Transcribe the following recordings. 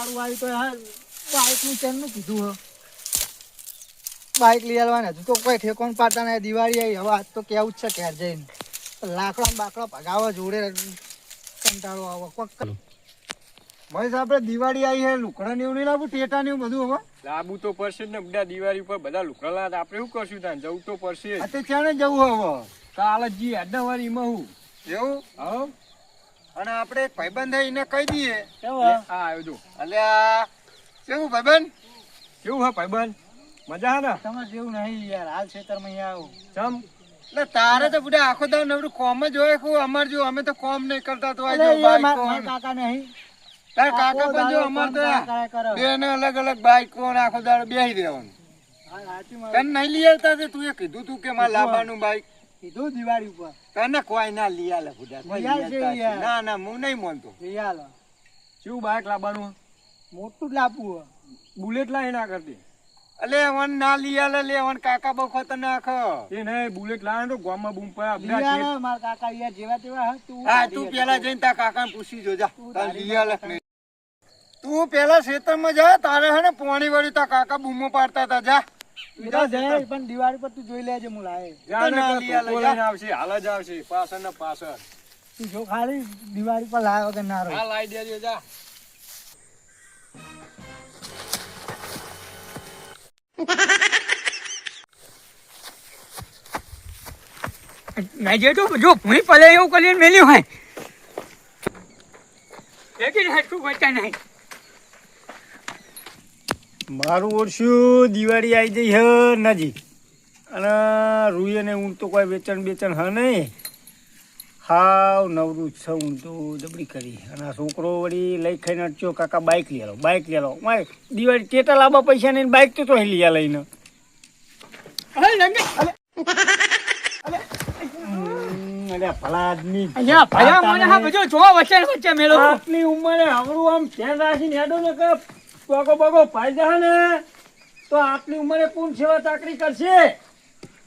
દારૂ આવી તો હા બાઈકનું ચેનનું કીધું હ? બાઈક લઈ આવવાના હજુ તો કોઈ ઠેકોણ પાડતા નહીં દિવાળી આવી હવે આજ તો કેવું જ છે ઘેર જઈને. લાકડા બાકડા ભગાવા જોડે કંટાળો આવે કોક ભાઈ આપણે દિવાળી આવી હે લુકડા ને એવું નહીં લાવું ટેટા ને એવું બધું હવે લાબુ તો પડશે ને બધા દિવાળી ઉપર બધા લુકડા આપણે શું કરશું ત્યાં જવું તો પડશે અત્યારે ક્યાં જવું હવે? કાલે જી અડવારીમાં હું. એવું? હો. અને આપણે એક ભાઈબંધ એને કહી દઈએ. હા આવ્યો જો અલ્યા કેવું ભાઈબંધ? કેવું હે ભાઈબંધ? મજા હે ને? તમારે જેવું નહીં યાર હાલ ખેતરમાં અહીંયા આવો. ચમ. એટલે તારે તો બધા આખો દાવ નવરું કોમ જ હોય કુ અમાર જો અમે તો કોમ નહીં કરતા તો. કાકા નહીં તાર કાકા પણ જો અમાર તો. બે ને અલગ અલગ બાઈક કોણ આખો દાડો બેહી દેવાનું. તને નહીં લઈ આવતા તે? તું એ કીધું તું કે મારે લાવવાનું બાઈક? કીધું દિવાળી ઉપર. તને કોઈ ના લિયાલે આલે કોઈ. ના ના હું નહીં માનતો. લઈ શું બાઇક લાવવાનું મોટું જ લાવવું બુલેટ લાવી ના કરતી અલે વન ના લિયાલે લે વન કાકા તને આખો એ નહીં બુલેટ લાવે તો ગામમાં બૂમ બધા આલો, મારા કાકા યાર જેવા તેવા હે, તું હા તું પેલા જઈને તાર કાકાને પૂછી જોજા. તા નહીં. તું પેલા ખેતરમાં જા તારે હે ને પોણી વાળી તા કાકા બૂમો પાડતા તા જા. તો પણ દિવાળી પર તું જોઈ લેજે હું લાવે જા. આવશે હાલ જ આવશે પાછળ ને પાછળ. તું જો ખાલી દિવાળી પર લાવ્યો કે ના હા લાવી દેજો જા. નાજે તો જો ભૂઈ પલે એવું કરીને મેલ્યું હોય. લેકિન હટકું બચા નહીં. મારું ઓળશું દિવાળી આવી જઈ હે નજીક. અને રૂએ ને ઊંટ તો કોઈ વેચણ બેચણ હ નહીં. હાવ નવરું છ ઊંટ તો દબડી કરી. અને છોકરો વળી લઈ ખાઈને અટચ્યો કાકા બાઇક લઈ આલો બાઇક લઈ આલો. મારે દિવાળી ટેટા લાંબા પૈસા નહીં બાઇક તો તો લઈ લઈને અરે ભલા આદમી અહીંયા ભયા મને હા બધું જોવા વચ્ચે વચ્ચે મેલો આટલી ઉંમરે આવડું આમ ધ્યાન રાખીને હેડો ને કે પગો પગો પાઈ જા ને તો આપની ઉંમરે કોણ સેવા ચાકરી કરશે?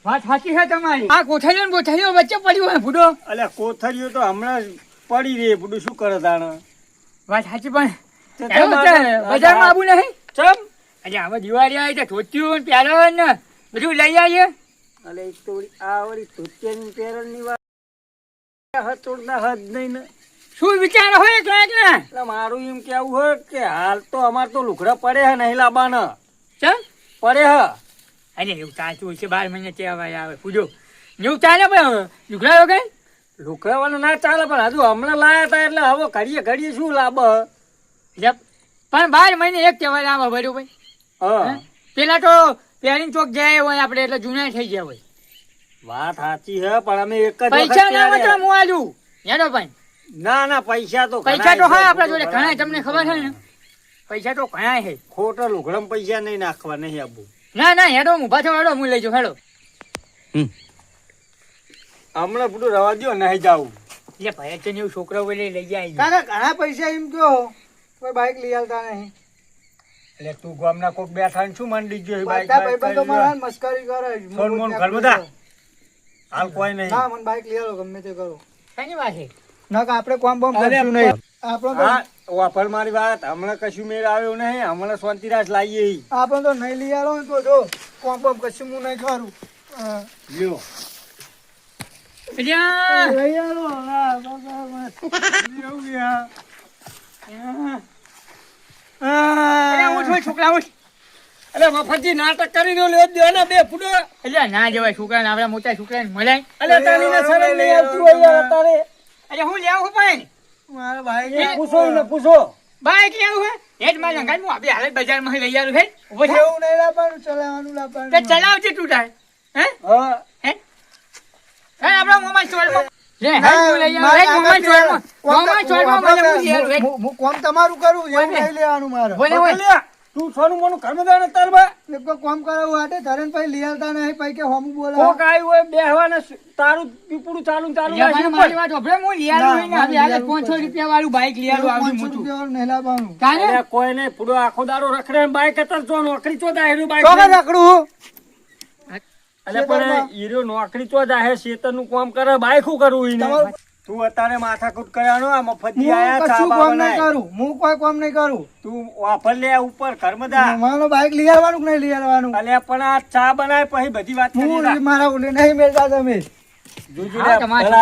વાત સાચી છે તમારી. આ કોથળીઓ ને કોઠારીઓ વચ્ચે પડ્યું હોય ભૂડો. અલ્યા કોથળીઓ તો હમણાં પડી રહી ભૂડો શું કરે તાણે? વાત સાચી પણ બજારમાં આવું નહીં? ચમ? અરે હવે દિવાળી આવી છે ધોત્યું ને પ્યારા ને બધું લઈ આવીએ. અલે એક તો વળી આ વળી ધોતિયાની પેરણની વાત હતોડના હદ નહીં ને. શું વિચાર હોય ને એટલે? મારું એમ કેવું હોય કે હાલ તો અમાર તો લુખડા પડે હે નહીં લાવવાના ચમ? પડે હે. અરે એવું સાચું હોય છે બાર મહિને ત્યાં આવે. પૂજો એવું ચાલે પણ લુગડા વગર? લુખડાવાનું ના ચાલે પણ હજુ હમણાં લાયા હતા એટલે હવે ઘડીએ ઘડીએ શું લાભ? જપ. પણ બાર મહિને એક તહેવાર આવે ભર્યું હા. હે? પેલા તો પેરિંગ ચોક જાય હોય આપણે એટલે જૂના થઈ ગયા હોય. વાત સાચી હે પણ અમે એક જ પૈસા ના હોય તો હું આજુ હેડો ભાઈ. ના ના પૈસા તો પૈસા તો હા આપણા જોડે ઘણા તમને ખબર છે ને? પૈસા તો ઘણા છે. ખોટા લુગડામાં પૈસા નહીં નાખવા નહીં આબુ ના ના હેડો હું પાછો હેડો હું લઈ જાઉં હેડો. હમણાં બધું રવા દો નહીં જાવું એટલે ભાઈ છે ને એવું છોકરાઓ લઈ લઈ જાય. કાકા ઘણા પૈસા એમ કયો? કોઈ બાઈક લઈ આવતા નહીં. એટલે તું ગામના કોક બેઠા ને શું મંડી ગયો બાઈક બાઈક ભાઈબંધો મારા. મસ્કરી કરે ફોન મોન ઘર બધા? હાલ કોઈ નહીં. હા મને બાઈક લઈ આવો ગમે તે કરો. કઈ વાત છે? ના આપણે કોમ બોમ અરે કરશું નહીં. આપણો મારી વાત. હમણાં કશું મેળ આવ્યો નહીં. હમણાં શાંતિરાજ લાવીએ આપણે તો નહીં લઈ આવ્યો તો જો કોમ બોમ કશું હું નહીં કરું લ્યો. છોકરા ઉઠ. મફતજી નાટક કરી ને બે ફૂટો. એટલે ના જવાય છોકરાને આપણા મોટા છોકરાને મળાય અલે તારી ને શરમ નહીં આવતી હોય તારે. અરે હું લેવું પણ મારા ભાઈ પૂછો ને પૂછો. બાઈક લેવું હે હેડ મારા લંગાઈ હું આપણે હાલે બજારમાં લઈ આવ્યું હે ઊભો થા. એવું નહીં લાવવાનું ચલાવવાનું તે લાવવાનું ચલાવજે તું તાર. હે? હા. હે? હે આપણા મોમાં હેડ આવ. હેડ ચોરમાં. મને હું હેડ. કોમ તમારું કરું એવું નહીં લેવાનું મારે. તું સોનું મોનું કર્મદાન તાર બા એક તો કોમ કરાવવું હાટે ધરણ પછી લઈ આવતા નહીં પછી કે હોમું બોલા કોક આવ્યું હોય બેહવાને તારું પીપડું ચાલુ ચાલુ રાખી મારી વાત ઓભરે હું લઈ હોય ને, હવે હાલે 500 રૂપિયા વાળું બાઈક લઈ આવ્યું મોટું. રૂપિયા વાળું નહીં લાવવાનું કાને કોઈ નહીં પૂરો આખો દારો રખડે બાઈક હતા તો નોકરી ચો જાય એનું બાઈક તો. રખડું અલે પણ હીરો નોકરી ચો જાહે શેતરનું કામ કરે બાઈક શું કરવું એને તમારું તું અત્યારે માથાકૂટ કર્યાનો આ મફતજી આયા કશું ચા કામ નહીં કરું હું કોઈ કામ નહીં કરું. તું વાપર લે ઉપર કર્મદા મારો બાઈક લઈ આવવાનું કે નહીં લઈ આવવાનું? અલે પણ આ ચા બનાય પછી બધી વાત કરી હું મારા ઓલે નહીં મેળતા તમે.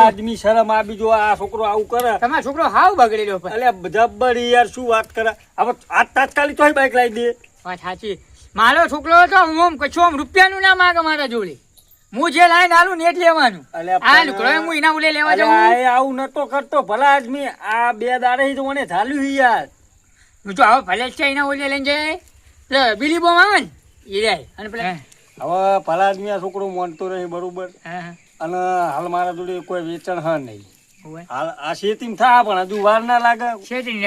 આદમી શરમ આ બીજો આ છોકરો આવું કરે. તમારો છોકરો હાવ બગડેલો અલ્યા જબ્બર યાર શું વાત કરે? હવે આ તાત્કાલિક તોય બાઈક લાવી દે. વાત સાચી. મારો છોકરો હતો હું કશું રૂપિયાનું ના માગે મારા જોડે. હું જે લાઈન આલું ને એ લેવાનું આ લુકડો હું એના ઉલે લેવા જાઉં. અરે આવું નતો કરતો ભલા આદમી આ બે દાડે તો મને ઝાલ્યું યાર. હું તો આવો ભલે છે એના ઉલે લઈને જાય. લે બીલી બોમ આવે ને? એ જાય અને પેલા હવે ભલા આદમી આ છોકરો માનતો રહી બરોબર. અને હાલ મારા જોડે કોઈ વેચાણ હ નહીં. હાલ આ શેતીમ થા પણ હજુ વાર ના લાગે.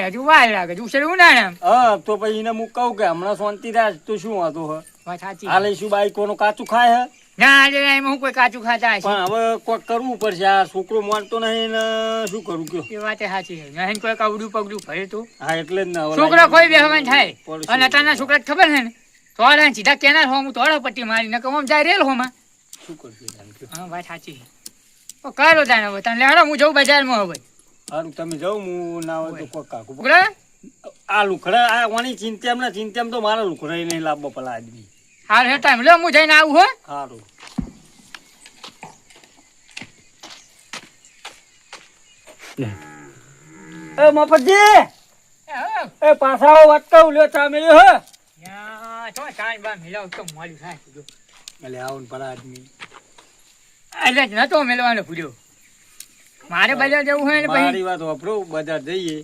હજુ વાર લાગે. હજુ ના હા તો પછી એને હું કહું કે હમણાં શાંતિ રાજ તો શું હતું હ? વાત સાચી. આ કાચું ખાય હે? ના આજે એમાં હું કોઈ કાચું ખાતા પણ હવે કોઈક કરવું પડશે આ છોકરો માનતો નહીં ને શું કરું કયો? એ વાત સાચી નહીં કોઈ કવડું પગડું ભરે તો. હા એટલે જ ને છોકરો કોઈ બેહવાન થાય. અને અત્યારના છોકરા ખબર છે ને? તોડા સીધા કેનાર હોમ તોડા પટ્ટી મારી નકર આમ જાય રેલ હોમાં. શું કરશું હા વાત સાચી તો કરો તાને હવે તને લેવાનો હું જઉં બજારમાં હવે. સારું તમે જાઉં હું ના હોય તો કોક કાકું. આ લુખડા આ ઓની ચિંતામ ના ચિંતામ તો મારા લુખડા નહીં લાવવા પેલા આદમી. હાલ હે ટાઈમ. લે હું જઈને આવું હો. સારું એ મફતજી એ પાછા વાત કહું લ્યો તમે લ્યો હો. યા, તો ટાઈમ બા મિલાવ તો મોડું થાય કીધું. એટલે આવો ને પેલા આદમી. એટલે નતો મેળવાનો ભૂલ્યો. મારે બજાર જવું હોય ને મારી પછી વાત વાપરો બજાર જઈએ.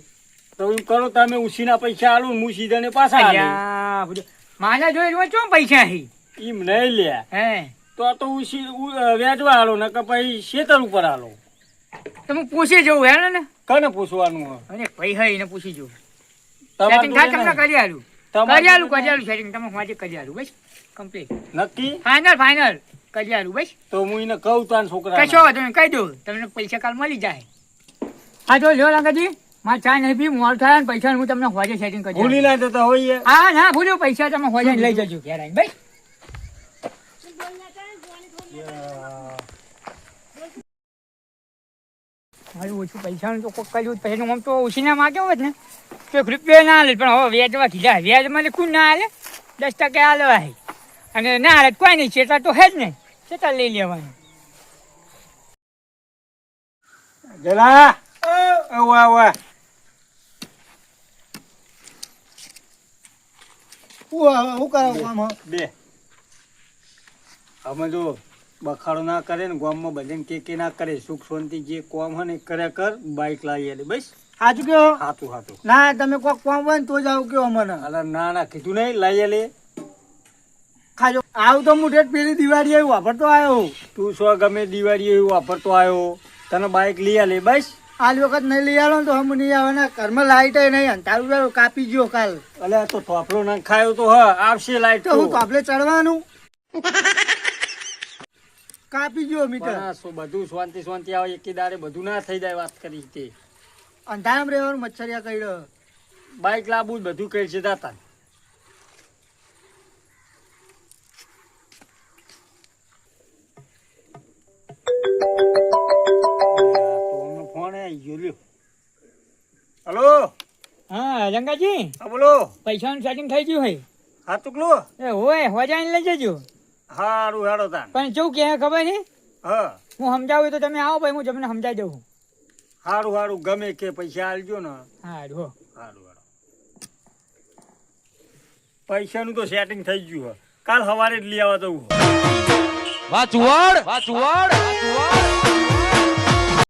તો એમ કરો તમે ઉસીના પૈસા આલું ને હું સીધાને પાછા આલું અલ્યા, જોઈ ચો પૈસા હી? એમ નહીં લે. હે. તો તો વ્યાજવા આલો ને પછી શેતર ઉપર આલો તમે પૂછી જવું હે ને? કને પૂછવાનું હે? અરે પૈસા એને પૂછી જવું તમે સેટિંગ થાય તમને કરી આલું. કરી આલું કરી આલું સેટિંગ તમે વાંચે કરી આલું બસ. કમ્પ્લીટ નક્કી? ફાઇનલ ફાઇનલ કરી આલું બસ. તો હું એને કહું તાન છોકરા કશો તમે કહી દઉં. તમને પૈસા કાલ મળી જાય. હા જો લ્યો લાગાજી મારે ચા નહીં પી મોલ થાય ને પૈસા હું તમને હોજે સેટિંગ કરી ભૂલી ના જતા હોઈએ હા ના ભૂલ્યો પૈસા તમે હોજે લઈ જજો ઘેર આવીને. બસ. મારું ઓછું પૈસાનું તો કોક કર્યું પછી આમ તો ઓછી ના માગ્યો હોત ને. તો એક રૂપિયો ના લે પણ હવે વ્યાજમાં કીધા વ્યાજમાં લખું ના હાલે દસ ટકા હાલે ભાઈ અને ના હાલે તો કોઈ નહીં ચેતા તો હે જ ને ચેતા લઈ લેવાનું. જલા! વાહ હું કરાવું આમ બે. અમે જો બખાડો ના કરે ને ગામમાં ભજન કે કે ના કરે સુખ શાંતિ જે કોમ હોય ને કર્યા કર બાઈક લાવી આલી બસ. સાચું કયો સાચું સાચું ના તમે કોક કોમ હોય ને તો જ આવું કયો મને. અલા ના ના કીધું નહીં લઈ લે ખાજો. આવું તો મુઠે પેલી દિવાળી આવી વાપરતો આવ્યો તું શું ગમે દિવાળી એવું વાપરતો આવ્યો? તને બાઈક લઈ લે બસ. આજ વખત નહીં લઈ આવો ને તો હમ નહીં આવે ને ઘરમાં લાઈટ નહીં. અંધારું કાપી ગયો કાલ. અલે તો થોપલો ના ખાયો તો હા આવશે લાઈટ તો હું થોપલે ચડવાનું? કાપી ગયો મીટર. બધું શાંતિ શાંતિ આવે એકી દાડે બધું ના થઈ જાય વાત કરી તે અંધારામાં રહેવાનું મચ્છરિયા કર્યો. બાઈક લાવવું બધું કહે છે દાતા હા બોલો. પૈસાનું સેટિંગ થઈ ગયું હોય હા ટુકલો એ હોય હોજાઈને લઈ જજો. હારું હેડો તાન પણ જો કે ખબર છે હા. હું સમજાવું તો તમે આવો ભાઈ હું તમને સમજાવી દઉં હારું હારું ગમે કે પૈસા આલજો ને. હારું હો. હારું હારું પૈસાનું તો સેટિંગ થઈ ગયું કાલ સવારે જ લઈ આવવા જવું. વાચુવાડ વાચુવાડ? વાચુવાડ?